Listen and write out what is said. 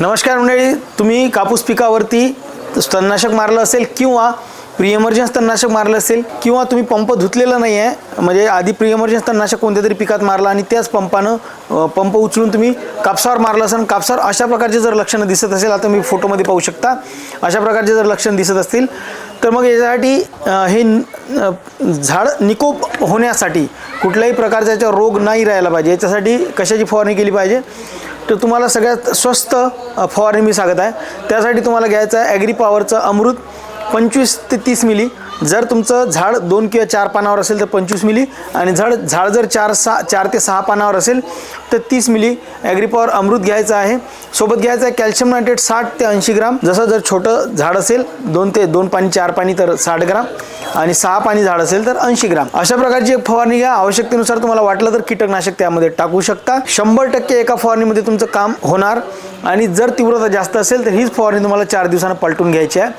नमस्कार मंडळी तुम्ही कापूस पिकावरती तणनाशक मारलं असेल किंवा प्रीएमर्जन्स तणनाशक मारलं असेल किंवा तुम्ही पंप धुतलेला नाही आहे म्हणजे आधी प्रीएमर्जन्स तणनाशक कोणत्या तरी पिकात मारलं आणि त्याच पंपानं पंप उचलून तुम्ही कापसावर मारलं असेल. कापसावर अशा प्रकारचे जर लक्षणं दिसत असेल आता तुम्ही फोटोमध्ये पाहू शकता अशा प्रकारचे जर लक्षण दिसत असतील तर मग याच्यासाठी हे झाड निकोप होण्यासाठी कुठल्याही प्रकारचा याच्यावर रोग नाही राहायला पाहिजे. याच्यासाठी कशाची फवारणी केली पाहिजे? तर तुम्हाला सगळ्यात स्वस्त फवारणी मी सांगत आहे. त्यासाठी तुम्हाला घ्यायचं आहे ॲग्री पॉवरचं अमृत. पंचवीस ते तीस मिली. जर तुमचं झाड दोन किंवा चार पानावर असेल तर पंचवीस मिली. आणि झाड झाड जर चार सहा चार ते सहा पानावर असेल तर तीस मिली. ॲग्री पॉवर अमृत घ्यायचं आहे. सोबत घ्यायचं आहे कॅल्शियम नायट्रेट साठ ते ऐंशी ग्राम. जसं जर छोटं झाड असेल दोन ते दोन पाणी चार पाणी तर साठ ग्राम. आणि सहा पाणी झाड असेल तर ऐंशी ग्राम. अशा प्रकारची एक फवारणी घ्या. आवश्यकतेनुसार तुम्हाला वाटलं तर कीटकनाशक त्यामध्ये टाकू शकता. शंभर टक्के एका फवारणीमध्ये तुमचं काम होणार. आणि जर तीव्रता जास्त असेल तर हीच फवारणी तुम्हाला चार दिवसानं पलटून घ्यायची आहे.